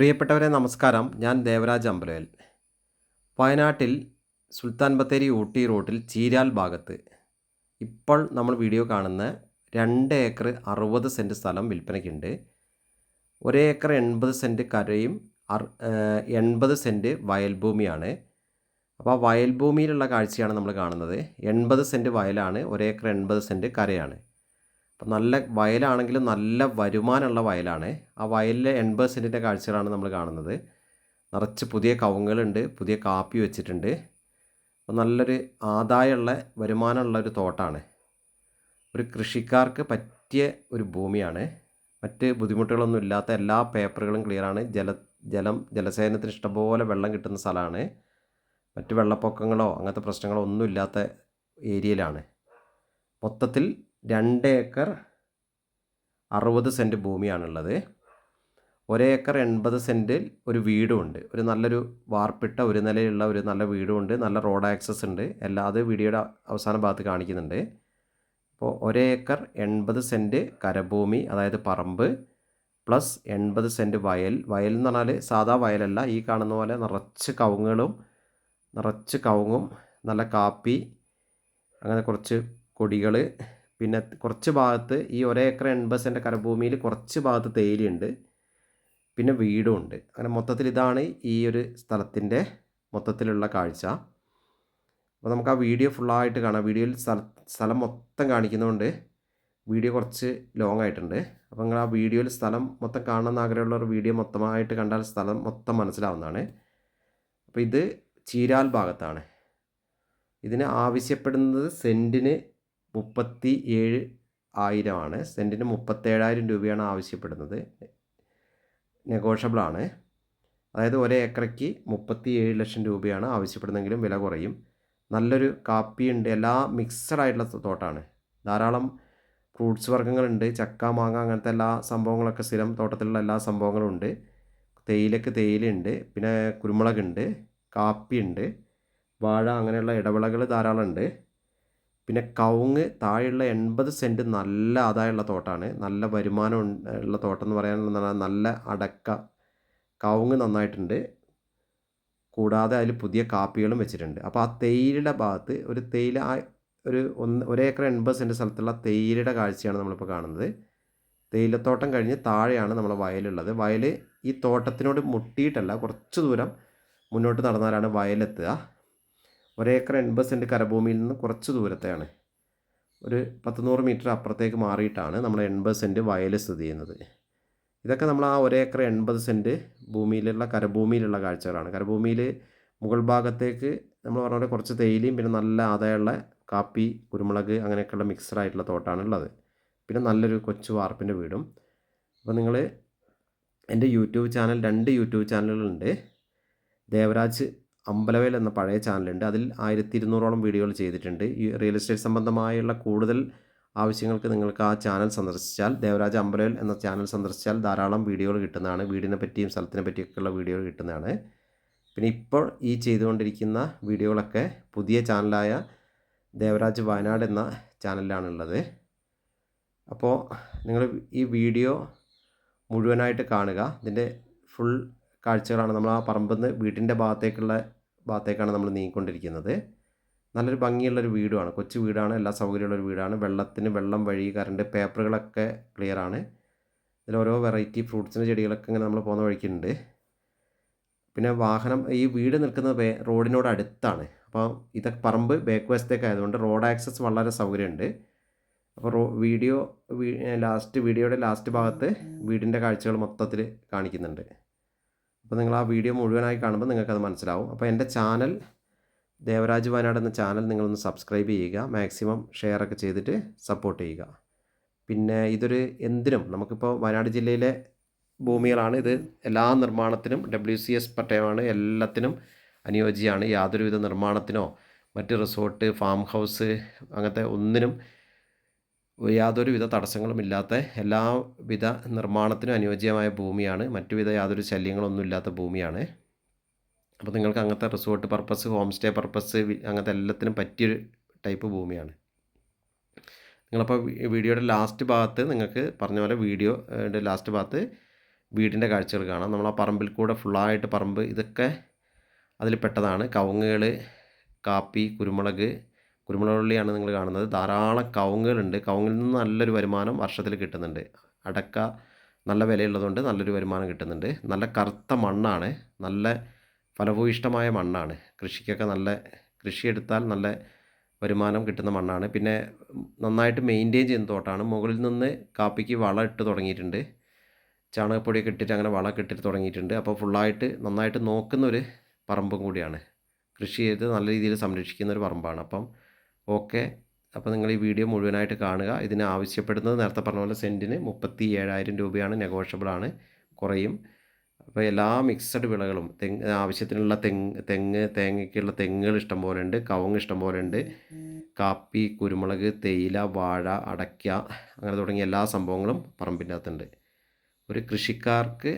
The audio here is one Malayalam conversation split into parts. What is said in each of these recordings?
പ്രിയപ്പെട്ടവരെ നമസ്കാരം. ഞാൻ ദേവരാജ് അമ്പലവേൽ വയനാട്ടിൽ സുൽത്താൻ ബത്തേരി ഊട്ടി റോഡിൽ ചീരാൽ ഭാഗത്ത് ഇപ്പോൾ നമ്മൾ വീഡിയോ കാണുന്ന രണ്ട് ഏക്കർ അറുപത് സെന്റ് സ്ഥലം വിൽപ്പനയ്ക്കുണ്ട്. ഒരേ ഏക്കർ എൺപത് സെന്റ് കരയും എൺപത് സെന്റ് വയൽഭൂമിയാണ്. അപ്പോൾ ആ വയൽഭൂമിയിലുള്ള കാഴ്ചയാണ് നമ്മൾ കാണുന്നത്. എൺപത് സെന്റ് വയലാണ് ഒരേക്കർ എൺപത് സെന്റ് കരയാണ്. അപ്പം നല്ല വയലാണെങ്കിലും നല്ല വരുമാനമുള്ള വയലാണ്. ആ വയലിലെ എൺപത് സെന്റിന്റെ കാഴ്ചകളാണ് നമ്മൾ കാണുന്നത്. നിറച്ച് പുതിയ കവുങ്ങുകളുണ്ട് പുതിയ കാപ്പി വെച്ചിട്ടുണ്ട്. അപ്പോൾ നല്ലൊരു ആദായമുള്ള വരുമാനമുള്ള ഒരു തോട്ടാണ്. ഒരു കൃഷിക്കാർക്ക് പറ്റിയ ഒരു ഭൂമിയാണ്. മറ്റ് ബുദ്ധിമുട്ടുകളൊന്നും ഇല്ലാത്ത എല്ലാ പേപ്പറുകളും ക്ലിയറാണ്. ജല ജലം ജലസേചനത്തിന് ഇഷ്ടംപോലെ വെള്ളം കിട്ടുന്ന സ്ഥലമാണ്. മറ്റ് വെള്ളപ്പൊക്കങ്ങളോ അങ്ങനത്തെ പ്രശ്നങ്ങളോ ഒന്നും ഇല്ലാത്ത ഏരിയയിലാണ്. മൊത്തത്തിൽ രണ്ട് ഏക്കർ അറുപത് സെന്റ് ഭൂമിയാണുള്ളത്. ഒരേക്കർ എൺപത് സെന്റിൽ ഒരു വീടും ഉണ്ട് ഒരു നല്ലൊരു വാർപ്പിട്ട ഒരു നിലയുള്ള ഒരു നല്ല വീടുമുണ്ട് നല്ല റോഡ് ആക്സസ് ഉണ്ട്. എല്ലാ അത് വീഡിയോയുടെ അവസാന ഭാഗത്ത് കാണിക്കുന്നുണ്ട്. അപ്പോൾ ഒരേക്കർ എൺപത് സെന്റ് കരഭൂമി അതായത് പറമ്പ് പ്ലസ് എൺപത് സെന്റ് വയൽ. വയൽ എന്ന് പറഞ്ഞാൽ സാധാ വയലല്ല. ഈ കാണുന്ന പോലെ നിറച്ച് കവുങ്ങുകളും നിറച്ച് കവുങ്ങും നല്ല കാപ്പി അങ്ങനെ കുറച്ച് കൊടികൾ പിന്നെ കുറച്ച് ഭാഗത്ത് ഈ ഒരേ ഏക്കർ എൺപത് സെന്റ് കരഭൂമിയിൽ കുറച്ച് ഭാഗത്ത് തേയിലുണ്ട് പിന്നെ വീടും ഉണ്ട്. അങ്ങനെ മൊത്തത്തിൽ ഇതാണ് ഈ ഒരു സ്ഥലത്തിന്റെ മൊത്തത്തിലുള്ള കാഴ്ച. അപ്പോൾ നമുക്ക് ആ വീഡിയോ ഫുള്ളായിട്ട് കാണാം. വീഡിയോയിൽ സ്ഥല സ്ഥലം മൊത്തം കാണിക്കുന്നതുകൊണ്ട് വീഡിയോ കുറച്ച് ലോങ് ആയിട്ടുണ്ട്. അപ്പോൾ നിങ്ങൾ ആ വീഡിയോയിൽ സ്ഥലം മൊത്തം കാണണമെന്ന് ആഗ്രഹമുള്ളവർ വീഡിയോ മൊത്തമായിട്ട് കണ്ടാൽ സ്ഥലം മൊത്തം മനസ്സിലാവുന്നതാണ്. അപ്പോൾ ഇത് ചീരാൽ ഭാഗത്താണ്. ഇതിന് ആവശ്യപ്പെടുന്നത് സെന്റിന് മുപ്പത്തി ഏഴ് ആയിരമാണ്. സെന്റിന് മുപ്പത്തേഴായിരം രൂപയാണ് ആവശ്യപ്പെടുന്നത്. നെഗോഷ്യബിളാണ് അതായത് ഒരു ഏക്കറയ്ക്ക് മുപ്പത്തി ഏഴ് ലക്ഷം രൂപയാണ് ആവശ്യപ്പെടുന്നെങ്കിലും വില കുറയും. നല്ലൊരു കാപ്പിയുണ്ട്. എല്ലാ മിക്സഡ് ആയിട്ടുള്ള തോട്ടാണ്. ധാരാളം ഫ്രൂട്ട്സ് വർഗങ്ങളുണ്ട്. ചക്ക മാങ്ങ അങ്ങനത്തെ എല്ലാ സംഭവങ്ങളൊക്കെ സ്ഥിരം തോട്ടത്തിലുള്ള എല്ലാ സംഭവങ്ങളും ഉണ്ട് തേയിലക്ക് തേയിലയുണ്ട്. പിന്നെ കുരുമുളകുണ്ട്. കാപ്പിയുണ്ട്. വാഴ അങ്ങനെയുള്ള ഇടവിളകൾ ധാരാളം ഉണ്ട് പിന്നെ കവുങ്ങ് താഴെയുള്ള എൺപത് സെന്റ് നല്ല ആദായമുള്ള തോട്ടമാണ് നല്ല വരുമാനം ഉള്ള തോട്ടം എന്ന് പറയാനുള്ള നല്ല അടക്ക കവുങ്ങ് നന്നായിട്ടുണ്ട്. കൂടാതെ അതിൽ പുതിയ കാപ്പികളും വെച്ചിട്ടുണ്ട്. അപ്പോൾ ആ തേയിലയുടെ ഭാഗത്ത് ഒരു തേയില ഒരു ഒന്ന് ഒരേക്കർ എൺപത് സെന്റ് സ്ഥലത്തുള്ള തേയിലയുടെ കാഴ്ചയാണ് നമ്മളിപ്പോൾ കാണുന്നത്. തേയിലത്തോട്ടം കഴിഞ്ഞ് താഴെയാണ് നമ്മളെ വയലുള്ളത്. വയൽ ഈ തോട്ടത്തിനോട് മുട്ടിയിട്ടല്ല കുറച്ച് ദൂരം മുന്നോട്ട് നടന്നാലാണ് വയലെത്തുക. ഒരേക്കർ എൺപത് സെന്റ് കരഭൂമിയിൽ നിന്ന് കുറച്ച് ദൂരത്തെയാണ്. ഒരു പത്തുനൂറ് മീറ്റർ അപ്പുറത്തേക്ക് മാറിയിട്ടാണ് നമ്മൾ എൺപത് സെന്റ് വയൽ സ്ഥിതി ചെയ്യുന്നത്. ഇതൊക്കെ നമ്മൾ ആ ഒരേക്കർ എൺപത് സെന്റ് ഭൂമിയിലുള്ള കരഭൂമിയിലുള്ള കാഴ്ചകളാണ്. കരഭൂമിയിൽ മുകൾ ഭാഗത്തേക്ക് നമ്മൾ പറഞ്ഞ പോലെ കുറച്ച് തേയിലയും പിന്നെ നല്ല ആദായമുള്ള കാപ്പി കുരുമുളക് അങ്ങനെയൊക്കെയുള്ള മിക്സഡ് ആയിട്ടുള്ള തോട്ടാണ് ഉള്ളത്. പിന്നെ നല്ലൊരു കൊച്ചു വാർപ്പിന്റെ വീടും. അപ്പോൾ നിങ്ങൾ എന്റെ യൂട്യൂബ് ചാനൽ രണ്ട് യൂട്യൂബ് ചാനലുകളുണ്ട്. ദേവരാജ് അമ്പലവേൽ എന്ന പഴയ ചാനലുണ്ട്. അതിൽ ആയിരത്തി ഇരുന്നൂറോളം വീഡിയോകൾ ചെയ്തിട്ടുണ്ട്. ഈ റിയൽ എസ്റ്റേറ്റ് സംബന്ധമായുള്ള കൂടുതൽ ആവശ്യങ്ങൾക്ക് നിങ്ങൾക്ക് ആ ചാനൽ സന്ദർശിച്ചാൽ ദേവരാജ് അമ്പലവൽ എന്ന ചാനൽ സന്ദർശിച്ചാൽ ധാരാളം വീഡിയോകൾ കിട്ടുന്നതാണ്. വീടിനെ പറ്റിയും സ്ഥലത്തിനെ പറ്റിയൊക്കെയുള്ള വീഡിയോകൾ കിട്ടുന്നതാണ്. പിന്നെ ഇപ്പോൾ ഈ ചെയ്തുകൊണ്ടിരിക്കുന്ന വീഡിയോകളൊക്കെ പുതിയ ചാനലായ ദേവരാജ് വയനാട് എന്ന ചാനലിലാണുള്ളത്. അപ്പോൾ നിങ്ങൾ ഈ വീഡിയോ മുഴുവനായിട്ട് കാണുക. ഇതിന്റെ ഫുൾ കാഴ്ചകളാണ് നമ്മൾ ആ പറമ്പിൽ നിന്ന് ഭാഗത്തേക്കുള്ള ഭാഗത്തേക്കാണ് നമ്മൾ നീങ്ങിക്കൊണ്ടിരിക്കുന്നത്. നല്ലൊരു ഭംഗിയുള്ളൊരു വീടുമാണ്. കൊച്ചു വീടാണ് എല്ലാ സൗകര്യമുള്ളൊരു വീടാണ്. വെള്ളത്തിന് വെള്ളം വഴി കറണ്ട് പേപ്പറുകളൊക്കെ ക്ലിയർ ആണ്. ഇതിൽ ഓരോ വെറൈറ്റി ഫ്രൂട്ട്സിന്റെ ചെടികളൊക്കെ ഇങ്ങനെ നമ്മൾ പോകുന്ന വഴിക്കുണ്ട്. പിന്നെ വാഹനം ഈ വീട് നിൽക്കുന്നത് റോഡിനോട് അടുത്താണ്. അപ്പോൾ ഇതൊക്കെ പറമ്പ് ബാക്ക് വശത്തേക്ക് ആയതുകൊണ്ട് റോഡ് ആക്സസ് വളരെ സൗകര്യമുണ്ട്. അപ്പോൾ റോ വീഡിയോ ലാസ്റ്റ് വീഡിയോയുടെ ലാസ്റ്റ് ഭാഗത്ത് വീടിന്റെ കാഴ്ചകൾ മൊത്തത്തിൽ കാണിക്കുന്നുണ്ട്. അപ്പോൾ നിങ്ങൾ ആ വീഡിയോ മുഴുവനായി കാണുമ്പോൾ നിങ്ങൾക്കത് മനസ്സിലാവും. അപ്പോൾ എന്റെ ചാനൽ ദേവരാജ് വയനാട് എന്ന ചാനൽ നിങ്ങളൊന്ന് സബ്സ്ക്രൈബ് ചെയ്യുക. മാക്സിമം ഷെയർ ഒക്കെ ചെയ്തിട്ട് സപ്പോർട്ട് ചെയ്യുക. പിന്നെ ഇതൊരു എന്തിനും നമുക്കിപ്പോൾ വയനാട് ജില്ലയിലെ ഭൂമികളാണ് ഇത്. എല്ലാ നിർമ്മാണത്തിനും ഡബ്ല്യു സി എസ് പട്ടയമാണ് എല്ലാത്തിനും അനുയോജ്യമാണ്. യാതൊരുവിധ നിർമ്മാണത്തിനോ മറ്റ് റിസോർട്ട് ഫാം ഹൗസ് അങ്ങനത്തെ ഒന്നിനും യാതൊരുവിധ തടസ്സങ്ങളും ഇല്ലാത്ത എല്ലാവിധ നിർമ്മാണത്തിനും അനുയോജ്യമായ ഭൂമിയാണ്. മറ്റുവിധ യാതൊരു ശല്യങ്ങളൊന്നും ഇല്ലാത്ത ഭൂമിയാണ്. അപ്പോൾ നിങ്ങൾക്ക് അങ്ങനത്തെ resort purpose home stay purpose അങ്ങനത്തെ എല്ലാത്തിനും പറ്റിയൊരു ടൈപ്പ് ഭൂമിയാണ്. നിങ്ങളപ്പോൾ വീഡിയോയുടെ ലാസ്റ്റ് ഭാഗത്ത് നിങ്ങൾക്ക് പറഞ്ഞ പോലെ വീഡിയോയുടെ ലാസ്റ്റ് ഭാഗത്ത് വീടിന്റെ കാഴ്ചകൾ കാണാം. നമ്മൾ ആ പറമ്പിൽ കൂടെ ഫുള്ളായിട്ട് പറമ്പ് ഇതൊക്കെ അതിൽ പെട്ടതാണ്. കവുങ്ങുകൾ കാപ്പി കുരുമുളക് കുരുമുളകുള്ളിയാണ് നിങ്ങൾ കാണുന്നത്. ധാരാളം കവുങ്ങുകളുണ്ട്. കവുങ്ങിൽ നിന്ന് നല്ലൊരു വരുമാനം വർഷത്തിൽ കിട്ടുന്നുണ്ട്. അടക്ക നല്ല വിലയുള്ളതുകൊണ്ട് നല്ലൊരു വരുമാനം കിട്ടുന്നുണ്ട്. നല്ല കറുത്ത മണ്ണാണ്. നല്ല ഫലഭൂയിഷ്ടമായ മണ്ണാണ്. കൃഷിക്കൊക്കെ നല്ല കൃഷിയെടുത്താൽ നല്ല വരുമാനം കിട്ടുന്ന മണ്ണാണ്. പിന്നെ നന്നായിട്ട് മെയിന്റെയിൻ ചെയ്യുന്ന തോട്ടാണ്. മുകളിൽ നിന്ന് കാപ്പിക്ക് വളം ഇട്ട് തുടങ്ങിയിട്ടുണ്ട്. ചാണകപ്പൊടിയൊക്കെ ഇട്ടിട്ട് അങ്ങനെ വളമൊക്കെ ഇട്ടിട്ട് തുടങ്ങിയിട്ടുണ്ട്. അപ്പോൾ ഫുള്ളായിട്ട് നന്നായിട്ട് നോക്കുന്നൊരു പറമ്പും കൂടിയാണ്. കൃഷി ചെയ്ത് നല്ല രീതിയിൽ സംരക്ഷിക്കുന്ന ഒരു പറമ്പാണ്. അപ്പം ഓക്കെ. അപ്പോൾ നിങ്ങൾ ഈ വീഡിയോ മുഴുവനായിട്ട് കാണുക. ഇതിന് ആവശ്യപ്പെടുന്നത് നേരത്തെ പറഞ്ഞ പോലെ സെന്റിന് മുപ്പത്തി ഏഴായിരം രൂപയാണ് നെഗോഷ്യബിൾ ആണ് കുറയും. അപ്പോൾ എല്ലാ മിക്സഡ് വിളകളും തെങ്ങ് ആവശ്യത്തിനുള്ള തെങ്ങ് തെങ്ങ് തേങ്ങയ്ക്കുള്ള തെങ്ങുകൾ ഇഷ്ടം പോലെ ഉണ്ട് കവുങ്ങ് ഇഷ്ടം പോലെ ഉണ്ട് കാപ്പി കുരുമുളക് തേയില വാഴ അടയ്ക്ക അങ്ങനെ തുടങ്ങിയ എല്ലാ സംഭവങ്ങളും പറമ്പിന്റെ അകത്തുണ്ട്. ഒരു കൃഷിക്കാർക്ക്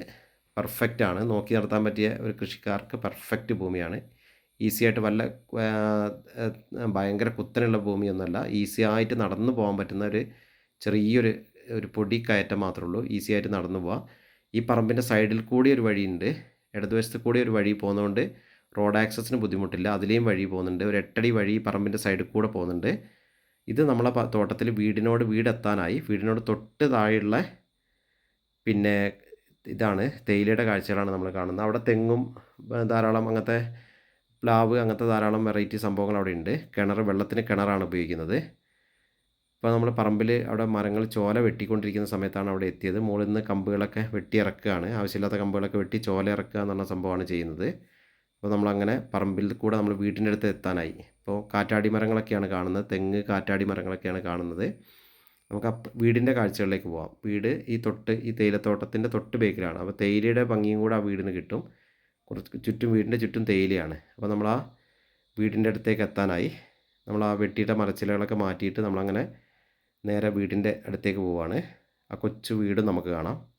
പെർഫെക്റ്റ് ആണ്. നോക്കി നടത്താൻ പറ്റിയ ഒരു കൃഷിക്കാർക്ക് പെർഫെക്റ്റ് ഭൂമിയാണ്. ഈസി ആയിട്ട് വല്ല ഭയങ്കര കുത്തനുള്ള ഭൂമിയൊന്നുമല്ല ഈസി ആയിട്ട് നടന്നു പോകാൻ പറ്റുന്ന ഒരു ചെറിയൊരു ഒരു പൊടി കയറ്റം മാത്രമേ ഉള്ളൂ. ഈസി ആയിട്ട് നടന്നു പോവാം. ഈ പറമ്പിന്റെ സൈഡിൽ കൂടി ഒരു വഴിയുണ്ട്. ഇടതുവശത്ത് കൂടി ഒരു വഴി പോകുന്നതുകൊണ്ട് റോഡ് ആക്സസിന് ബുദ്ധിമുട്ടില്ല. അതിലെയും വഴി പോകുന്നുണ്ട്. ഒരു എട്ടടി വഴി പറമ്പിന്റെ സൈഡിൽ കൂടെ പോകുന്നുണ്ട്. ഇത് നമ്മളെ തോട്ടത്തിൽ വീടിനോട് വീടെത്താനായി. വീടിനോട് തൊട്ട് താഴെയുള്ള പിന്നെ ഇതാണ് തേയിലയുടെ കാഴ്ചകളാണ് നമ്മൾ കാണുന്നത്. അവിടെ തെങ്ങും ധാരാളം അങ്ങനത്തെ പ്ലാവ് അങ്ങനത്തെ ധാരാളം വെറൈറ്റി സംഭവങ്ങൾ അവിടെ ഉണ്ട്. കിണർ വെള്ളത്തിന് കിണറാണ് ഉപയോഗിക്കുന്നത്. ഇപ്പോൾ നമ്മൾ പറമ്പിൽ അവിടെ മരങ്ങൾ ചോല വെട്ടിക്കൊണ്ടിരിക്കുന്ന സമയത്താണ് അവിടെ എത്തിയത്. മുകളിൽ നിന്ന് കമ്പുകളൊക്കെ വെട്ടി ഇറക്കുകയാണ്. ആവശ്യമില്ലാത്ത കമ്പുകളൊക്കെ വെട്ടി ചോല ഇറക്കുക എന്നുള്ള സംഭവമാണ് ചെയ്യുന്നത്. അപ്പോൾ നമ്മളങ്ങനെ പറമ്പിൽ കൂടെ നമ്മൾ വീട്ടിന്റെ അടുത്ത് എത്താനായി. ഇപ്പോൾ കാറ്റാടി മരങ്ങളൊക്കെയാണ് കാണുന്നത്. തെങ്ങ് കാറ്റാടി മരങ്ങളൊക്കെയാണ് കാണുന്നത്. നമുക്ക് ആ വീടിന്റെ കാഴ്ചകളിലേക്ക് പോവാം. വീട് ഈ തൊട്ട് ഈ തേയിലത്തോട്ടത്തിന്റെ തൊട്ട് ബേക്കിലാണ്. അപ്പോൾ തേയിലയുടെ ഭംഗിയും കൂടെ ആ വീടിന് കിട്ടും. കുറച്ച് ചുറ്റും വീടിന്റെ ചുറ്റും തേയിലയാണ്. അപ്പോൾ നമ്മൾ ആ വീടിന്റെ അടുത്തേക്ക് എത്താനായി. നമ്മൾ ആ വെട്ടിയിട്ട മരച്ചിലകളൊക്കെ മാറ്റിയിട്ട് നമ്മളങ്ങനെ നേരെ വീടിന്റെ അടുത്തേക്ക് പോവുകയാണ് ആ കൊച്ചു വീടും നമുക്ക് കാണാം.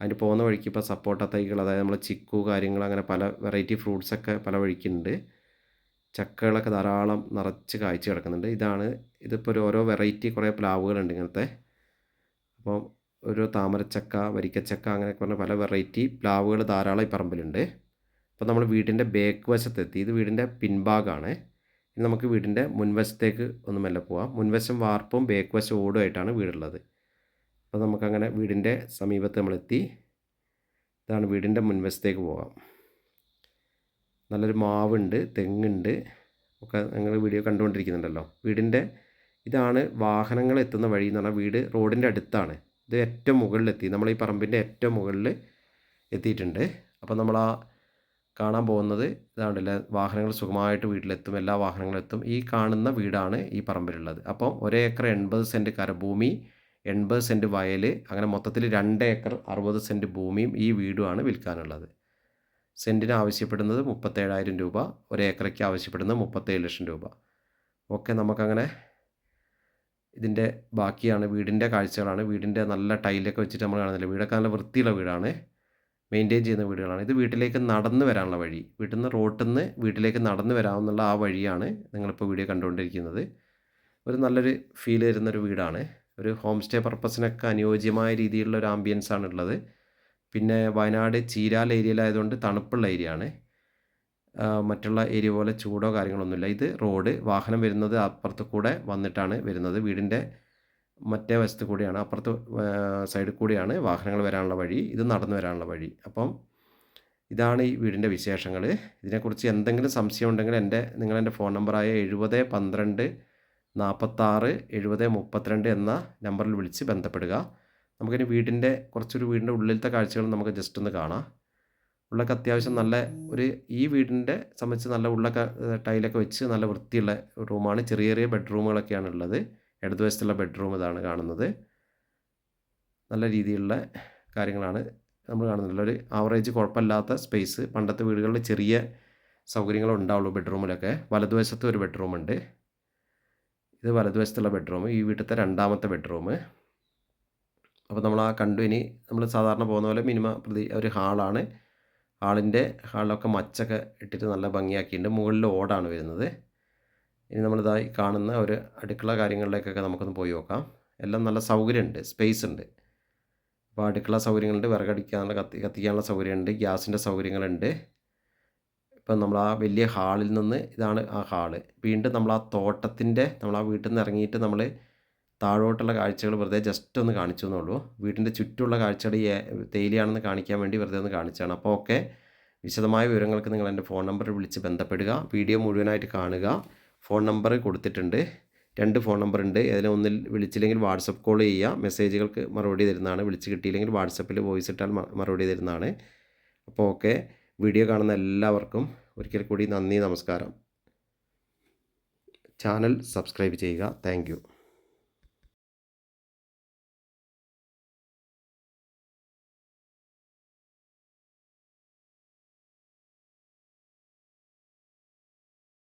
അതിന് പോകുന്ന വഴിക്ക് ഇപ്പോൾ സപ്പോട്ട തൈകൾ അതായത് നമ്മൾ ചിക്കു കാര്യങ്ങൾ അങ്ങനെ പല വെറൈറ്റി ഫ്രൂട്ട്സൊക്കെ പല വഴിക്കുണ്ട്. ചക്കകളൊക്കെ ധാരാളം നിറച്ച് കാഴ്ച കിടക്കുന്നുണ്ട്. ഇതാണ് ഇതിപ്പോൾ ഒരു ഓരോ വെറൈറ്റി കുറേ പ്ലാവുകളുണ്ട് ഇങ്ങനത്തെ. അപ്പം ഒരു താമരച്ചക്ക വരിക്കച്ചക്ക അങ്ങനെയൊക്കെ പറഞ്ഞ പല വെറൈറ്റി പ്ലാവുകൾ ധാരാളം ഈ പറമ്പിലുണ്ട്. അപ്പോൾ നമ്മൾ വീടിന്റെ ബേക്ക് വശത്തെത്തി. ഇത് വീടിന്റെ പിൻഭാഗമാണ് ഇനി നമുക്ക് വീടിന്റെ മുൻവശത്തേക്ക് ഒന്ന് മെല്ലെ പോവാം. മുൻവശം വാർപ്പും ബേക്ക് വശം ഓടുമായിട്ടാണ് വീടുള്ളത്. അപ്പോൾ നമുക്കങ്ങനെ വീടിന്റെ സമീപത്ത് നമ്മളെത്തി. ഇതാണ് വീടിന്റെ മുൻവശത്തേക്ക് പോകാം. നല്ലൊരു മാവുണ്ട് തെങ്ങുണ്ട്. ഒക്കെ നിങ്ങൾ വീഡിയോ കണ്ടുകൊണ്ടിരിക്കുന്നുണ്ടല്ലോ. വീടിന്റെ ഇതാണ് വാഹനങ്ങൾ എത്തുന്ന വഴി എന്ന് പറഞ്ഞാൽ വീട് റോഡിന്റെ അടുത്താണ്. ഇത് ഏറ്റവും മുകളിലെത്തി. നമ്മൾ ഈ പറമ്പിന്റെ ഏറ്റവും മുകളിൽ എത്തിയിട്ടുണ്ട്. അപ്പോൾ നമ്മൾ ആ കാണാൻ പോകുന്നത് ഇതാണ്ടല്ലേ വാഹനങ്ങൾ സുഖമായിട്ട് വീട്ടിലെത്തും എല്ലാ വാഹനങ്ങളും എത്തും. ഈ കാണുന്ന വീടാണ് ഈ പറമ്പിലുള്ളത്. അപ്പം ഒരേ ഏക്കർ എൺപത് സെന്റ് കരഭൂമി എൺപത് സെന്റ് വയൽ അങ്ങനെ മൊത്തത്തിൽ രണ്ട് ഏക്കർ അറുപത് സെന്റ് ഭൂമിയും ഈ വീടുമാണ് വിൽക്കാനുള്ളത്. സെന്റിന് ആവശ്യപ്പെടുന്നത് മുപ്പത്തേഴായിരം രൂപ ഒരേക്കറയ്ക്ക് ആവശ്യപ്പെടുന്നത് മുപ്പത്തേഴ് ലക്ഷം രൂപ. ഓക്കെ നമുക്കങ്ങനെ ഇതിന്റെ ബാക്കിയാണ് വീടിന്റെ കാഴ്ചകളാണ്. വീടിന്റെ നല്ല ടൈലൊക്കെ വെച്ചിട്ട് നമ്മൾ കാണുന്നില്ല? വീടൊക്കെ നല്ല വൃത്തിയുള്ള വീടാണ്. മെയിന്റെയിൻ ചെയ്യുന്ന വീടുകളാണ്. ഇത് വീട്ടിലേക്ക് നടന്ന് വരാനുള്ള വഴി. വീട്ടിൽ നിന്ന് റോട്ടിൽ നിന്ന് വീട്ടിലേക്ക് നടന്ന് വരാമെന്നുള്ള ആ വഴിയാണ് നിങ്ങളിപ്പോൾ വീഡിയോ കണ്ടുകൊണ്ടിരിക്കുന്നത്. ഒരു നല്ലൊരു ഫീൽ തരുന്നൊരു വീടാണ്. ഒരു ഹോം സ്റ്റേ പർപ്പസിനൊക്കെ അനുയോജ്യമായ രീതിയിലുള്ള ഒരു ആംബിയൻസ് ആണ് ഉള്ളത്. പിന്നെ വയനാട് ചീരാൽ ഏരിയയിലായതുകൊണ്ട് തണുപ്പുള്ള ഏരിയ ആണ്. മറ്റുള്ള ഏരിയ പോലെ ചൂടോ കാര്യങ്ങളൊന്നുമില്ല. ഇത് റോഡ് വാഹനം വരുന്നത് അപ്പുറത്ത് കൂടെ വന്നിട്ടാണ് വരുന്നത്. വീടിന്റെ മറ്റേ വശത്ത് കൂടിയാണ് അപ്പുറത്ത് സൈഡിൽ കൂടിയാണ് വാഹനങ്ങൾ വരാനുള്ള വഴി ഇത് നടന്നു വരാനുള്ള വഴി. അപ്പം ഇതാണ് ഈ വീടിന്റെ വിശേഷങ്ങൾ. ഇതിനെക്കുറിച്ച് എന്തെങ്കിലും സംശയം ഉണ്ടെങ്കിൽ എന്റെ നിങ്ങളെന്റെ ഫോൺ നമ്പറായ എഴുപത് പന്ത്രണ്ട് നാൽപ്പത്താറ് എഴുപത് മുപ്പത്തിരണ്ട് എന്ന നമ്പറിൽ വിളിച്ച് ബന്ധപ്പെടുക. നമുക്കിനി വീടിന്റെ കുറച്ചൊരു വീടിന്റെ ഉള്ളിലത്തെ കാഴ്ചകൾ നമുക്ക് ജസ്റ്റ് ഒന്ന് കാണാം. ഉള്ളൊക്കെ അത്യാവശ്യം നല്ല ഒരു ഈ വീടിന്റെ സംബന്ധിച്ച് നല്ല ഉള്ളൊക്കെ ടൈലൊക്കെ വെച്ച് നല്ല വൃത്തിയുള്ള റൂമാണ്. ചെറിയ ചെറിയ ബെഡ്റൂമുകളൊക്കെയാണ് ഉള്ളത്. ഇടതുവശത്തുള്ള ബെഡ്റൂം ഇതാണ് കാണുന്നത്. നല്ല രീതിയിലുള്ള കാര്യങ്ങളാണ് നമ്മൾ കാണുന്നത്. ഒരു ആവറേജ് കുഴപ്പമില്ലാത്ത സ്പേസ് പണ്ടത്തെ വീടുകളിൽ ചെറിയ സൗകര്യങ്ങൾ ഉണ്ടാവുള്ളൂ ബെഡ്റൂമിലൊക്കെ വലതുവശത്ത് ഒരു ബെഡ്റൂം ഉണ്ട്. ഇത് വലതുവശത്തുള്ള ബെഡ്റൂം ഈ വീട്ടിലത്തെ രണ്ടാമത്തെ ബെഡ്റൂം അപ്പോൾ നമ്മൾ ആ കണ്ടു ഇനി നമ്മൾ സാധാരണ പോകുന്ന പോലെ മിനിമം പ്രതി ഒരു ഹാളാണ് ഹാളിന്റെ ഹാളിലൊക്കെ മച്ചൊക്കെ ഇട്ടിട്ട് നല്ല ഭംഗിയാക്കിയിട്ടുണ്ട്. മുകളിൽ ഓടാണ് വരുന്നത്. ഇനി നമ്മളിതായി കാണുന്ന ഒരു അടുക്കള കാര്യങ്ങളിലേക്കൊക്കെ നമുക്കൊന്ന് പോയി നോക്കാം. എല്ലാം നല്ല സൗകര്യമുണ്ട് സ്പേസ് ഉണ്ട്. അപ്പോൾ അടുക്കള സൗകര്യങ്ങളുണ്ട് വിറകടിക്കാനുള്ള കത്തി കത്തിക്കാനുള്ള സൗകര്യമുണ്ട് ഗ്യാസിന്റെ സൗകര്യങ്ങളുണ്ട്. ഇപ്പം നമ്മൾ ആ വലിയ ഹാളിൽ നിന്ന് ഇതാണ് ആ ഹാൾ. വീണ്ടും നമ്മൾ ആ തോട്ടത്തിന്റെ നമ്മൾ ആ വീട്ടിൽ നിന്ന് ഇറങ്ങിയിട്ട് നമ്മൾ താഴോട്ടുള്ള കാഴ്ചകൾ വെറുതെ ജസ്റ്റ് ഒന്ന് കാണിച്ചു എന്നുള്ളൂ. വീടിന്റെ ചുറ്റുമുള്ള കാഴ്ചകൾ തേയിലയാണെന്ന് കാണിക്കാൻ വേണ്ടി വെറുതെ ഒന്ന് കാണിച്ചാണ് അപ്പോൾ ഓക്കെ വിശദമായ വിവരങ്ങൾക്ക് നിങ്ങൾ എന്റെ ഫോൺ നമ്പറിൽ വിളിച്ച് ബന്ധപ്പെടുക. വീഡിയോ മുഴുവനായിട്ട് കാണുക. ഫോൺ നമ്പർ കൊടുത്തിട്ടുണ്ട്. രണ്ട് ഫോൺ നമ്പർ ഉണ്ട്. ഏതെങ്കിലും ഒന്നിൽ വിളിച്ചില്ലെങ്കിൽ വാട്സപ്പ് കോൾ ചെയ്യുക. മെസ്സേജുകൾക്ക് മറുപടി തരുന്നതാണ്. വിളിച്ച് കിട്ടിയില്ലെങ്കിൽ വാട്സപ്പിൽ വോയിസ് ഇട്ടാൽ മറുപടി തരുന്നതാണ്. അപ്പോൾ ഓക്കെ. വീഡിയോ കാണുന്ന എല്ലാവർക്കും ഒരിക്കൽ കൂടി നന്ദി നമസ്കാരം. ചാനൽ സബ്സ്ക്രൈബ് ചെയ്യുക. താങ്ക്